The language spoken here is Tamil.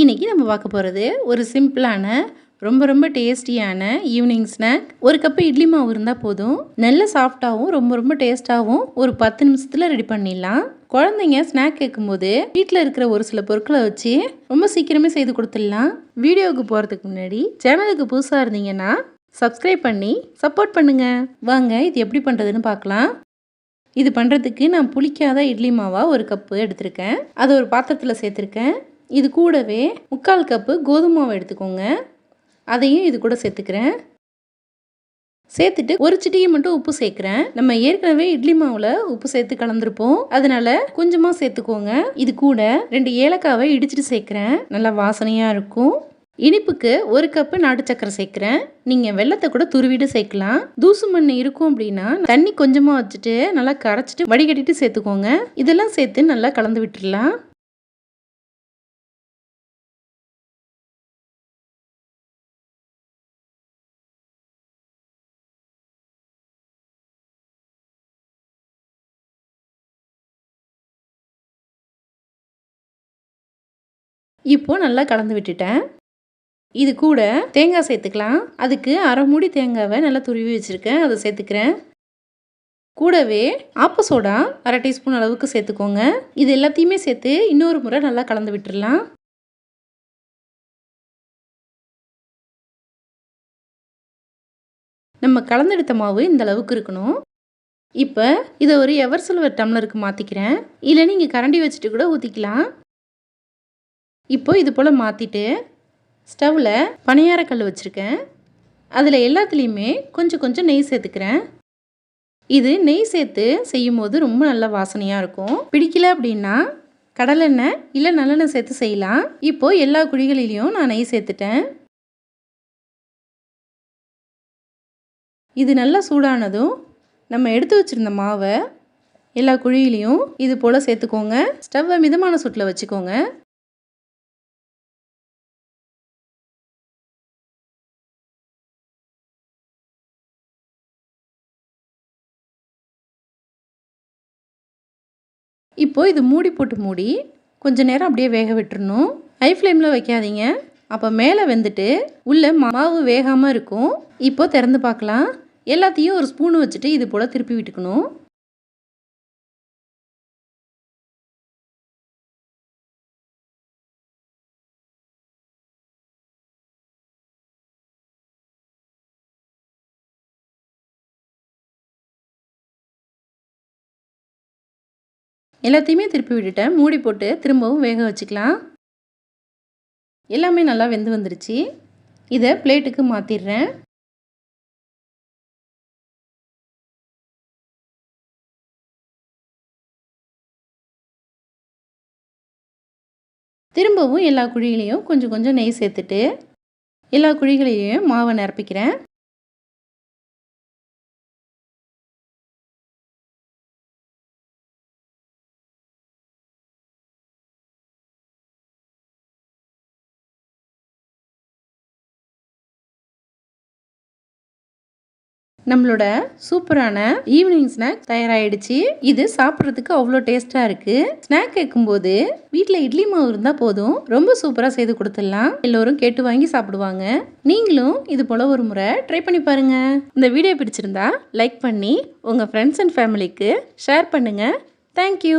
இன்றைக்கி நம்ம பார்க்க போகிறது ஒரு சிம்பிளான ரொம்ப ரொம்ப டேஸ்டியான ஈவினிங் ஸ்நாக். ஒரு கப்பு இட்லி மாவு இருந்தால் போதும். நல்ல சாஃப்டாகவும் ரொம்ப ரொம்ப டேஸ்ட்டாகவும் ஒரு பத்து நிமிஷத்தில் ரெடி பண்ணிடலாம். குழந்தைங்க ஸ்நாக் கேட்கும்போது வீட்டில் இருக்கிற ஒரு சில பொருட்களை வச்சு ரொம்ப சீக்கிரமே செய்து கொடுத்துடலாம். வீடியோவுக்கு போகிறதுக்கு முன்னாடி சேனலுக்கு புதுசாக இருந்தீங்கன்னா சப்ஸ்கிரைப் பண்ணி சப்போர்ட் பண்ணுங்கள் வாங்க இது எப்படி பண்ணுறதுன்னு பார்க்கலாம். இது பண்ணுறதுக்கு நான் புளிக்காத இட்லி மாவாக ஒரு கப்பு எடுத்திருக்கேன். அதை ஒரு பாத்திரத்தில் சேர்த்துருக்கேன். இது கூடவே முக்கால் கப்பு கோதுமை மாவு எடுத்துக்கோங்க. அதையும் இது கூட சேர்த்துக்கிறேன். சேர்த்துட்டு ஒரு சிட்டியை மட்டும் உப்பு சேர்க்குறேன். நம்ம ஏற்கனவே இட்லி மாவில் உப்பு சேர்த்து கலந்துருப்போம். அதனால கொஞ்சமாக சேர்த்துக்கோங்க. இது கூட ரெண்டு ஏலக்காவை இடிச்சிட்டு சேர்க்குறேன். நல்லா வாசனையாக இருக்கும். இனிப்புக்கு ஒரு கப்பு நாட்டு சக்கரை சேர்க்குறேன். நீங்கள் வெள்ளத்தை கூட துருவிட்டு சேர்க்கலாம். தூசு மண் இருக்கும் அப்படின்னா தண்ணி கொஞ்சமாக வச்சுட்டு நல்லா கரைச்சிட்டு வடிகட்டிட்டு சேர்த்துக்கோங்க. இதெல்லாம் சேர்த்து நல்லா கலந்து விட்டுடலாம் இப்போது நல்லா கலந்து விட்டுட்டேன். இது கூட தேங்காய் சேர்த்துக்கலாம். அதுக்கு அரை மூடி தேங்காவை நல்லா துருவி வச்சுருக்கேன். அதை சேர்த்துக்கிறேன். கூடவே ஆப்ப சோடா அரை டீஸ்பூன் அளவுக்கு சேர்த்துக்கோங்க. இது எல்லாத்தையுமே சேர்த்து இன்னொரு முறை நல்லா கலந்து விட்டுடலாம் நம்ம கலந்தெடுத்த மாவு இந்த அளவுக்கு இருக்கணும். இப்போ இதை ஒரு எவர் சில்வர் டம்ளருக்கு மாற்றிக்கிறேன் இல்லை நீங்கள் கரண்டி வச்சுட்டு கூட ஊற்றிக்கலாம் இப்போ இது போல் மாற்றிட்டு ஸ்டவ்வில் பணியாரக்கல் வச்சுருக்கேன். அதில் எல்லாத்துலேயுமே கொஞ்சம் கொஞ்சம் நெய் சேர்த்துக்கிறேன். இது நெய் சேர்த்து செய்யும் போது ரொம்ப நல்ல வாசனையாக இருக்கும். பிடிக்கல அப்படின்னா கடலெண்ணெய் இல்லை நல்லெண்ணெய் சேர்த்து செய்யலாம். இப்போது எல்லா குழிகளிலையும் நான் நெய் சேர்த்துட்டேன். இது நல்லா சூடானதும் நம்ம எடுத்து வச்சுருந்த மாவை எல்லா குழியிலையும் இது போல் சேர்த்துக்கோங்க. ஸ்டவ்வை மிதமான சுட்டில் வச்சுக்கோங்க. இப்போது இது மூடி போட்டு மூடி கொஞ்சம் நேரம் அப்படியே வேக விட்டுறணும். ஹை ஃப்ளேமில் வைக்காதீங்க. அப்போ மேலே வெந்துட்டு உள்ளே மாவு வேகாமல் இருக்கும். இப்போ திறந்து பார்க்கலாம். எல்லாத்தையும் ஒரு ஸ்பூன் வச்சுட்டு இது போல் திருப்பி விட்டுக்கணும். எல்லாத்தையுமே திருப்பி விட்டுட்டேன். மூடி போட்டு திரும்பவும் வேக வச்சுக்கலாம். எல்லாமே நல்லா வெந்து வந்துருச்சு. இதை பிளேட்டுக்கு மாற்றிடுறேன் திரும்பவும் எல்லா குழிகளையும் கொஞ்சம் கொஞ்சம் நெய் சேர்த்துட்டு எல்லா குழிகளையும் மாவை நிரப்பிக்கிறேன். நம்மளோட சூப்பரான ஈவினிங் ஸ்நாக் தயாராகிடுச்சு இது சாப்பிட்றதுக்கு அவ்வளோ டேஸ்ட்டாக இருக்குது ஸ்நாக் கேட்கும்போது வீட்டில் இட்லி மாவு இருந்தால் போதும். ரொம்ப சூப்பராக செய்து கொடுத்துடலாம். எல்லோரும் கேட்டு வாங்கி சாப்பிடுவாங்க. நீங்களும் இது போல் ஒரு முறை ட்ரை பண்ணி பாருங்கள் இந்த வீடியோ பிடிச்சிருந்தா லைக் பண்ணி உங்கள் ஃப்ரெண்ட்ஸ் அண்ட் ஃபேமிலிக்கு ஷேர் பண்ணுங்கள் தேங்க்யூ